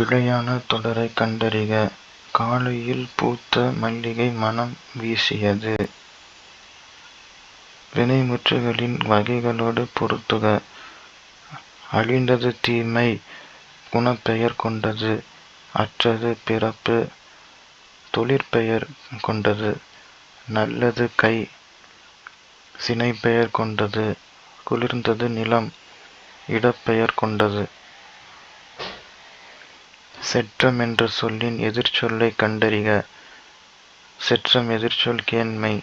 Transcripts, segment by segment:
பிழையான தொடரைக் கண்டறிக. காலையில் பூத்த மல்லிகை மணம் வீசியது. வினைமுற்றுகளின் வகைகளோடு பொருத்துக. அழிந்தது தீமை குணப்பெயர் கொண்டது. அற்றது பிறப்பு தொழிற்பெயர் கொண்டது. நல்லது கை சினைப்பெயர் கொண்டது. குளிர்ந்தது நிலம் இடப்பெயர் கொண்டது. செற்றம் என்ற சொல்லின் எதிர்ச்சொல்லைக் கண்டறிக. செற்றம் எதிர்ச்சொல் கேண்மை.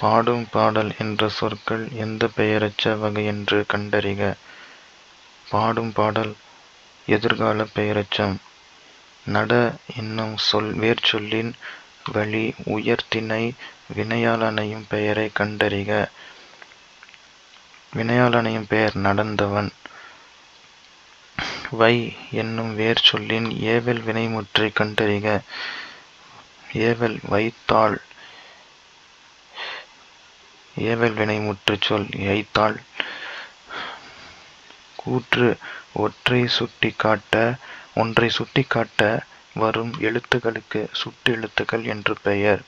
பாடும் பாடல் என்ற சொற்கள் எந்தப் பெயரெச்ச என்று கண்டறிக. பாடும் பாடல் எதிர்காலப் பெயரெச்சம். நட என்னும் சொல் வேர்ச்சொல்லின் வழி உயர்த்தினை வினையாளனையும் பெயரை கண்டறிக. வினையாளனையும் பெயர் நடந்தவன். வை என்னும் வேர்ச்சொல்லின் ஏவல் வினைமுற்றைக் கண்டறிக. ஏவல் வைத்தாள் ஏவல் வினைமுற்றுச் சொல் யைத்தாள். கூற்று ஒன்றைச் சுட்டிக்காட்ட வரும் எழுத்துக்களுக்குச் சுட்டெழுத்துக்கள் என்று பெயர்.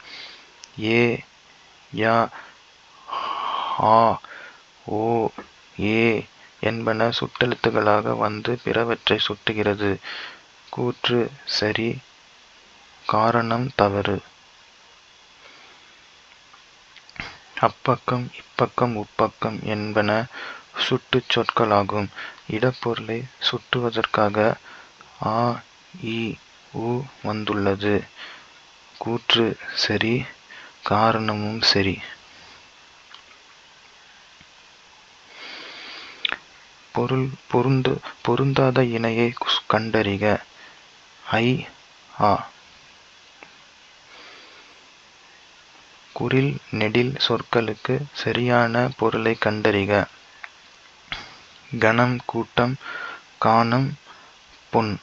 ஏ ய ஆ ஓ ஏ என்பன சுட்டெழுத்துக்களாக வந்து பிறவற்றைச் சுட்டுகிறது. கூற்று சரி காரணம் தவறு. அப்பக்கம் இப்பக்கம் உப்பக்கம் என்பன சுட்டுச் சொற்களாகும். இடப்பொருளைச் சுட்டுவதற்காக அ இ உ வந்துள்ளது. கூற்று சரி காரணமும் சரி. பொருள் பொருந்து பொருந்தாத இணையை கண்டறிக. ஐ ஆ குறில் நெடில் சொற்களுக்கு சரியான பொருளைக் கண்டறிக. கணம் கூட்டம் காணும் பொன்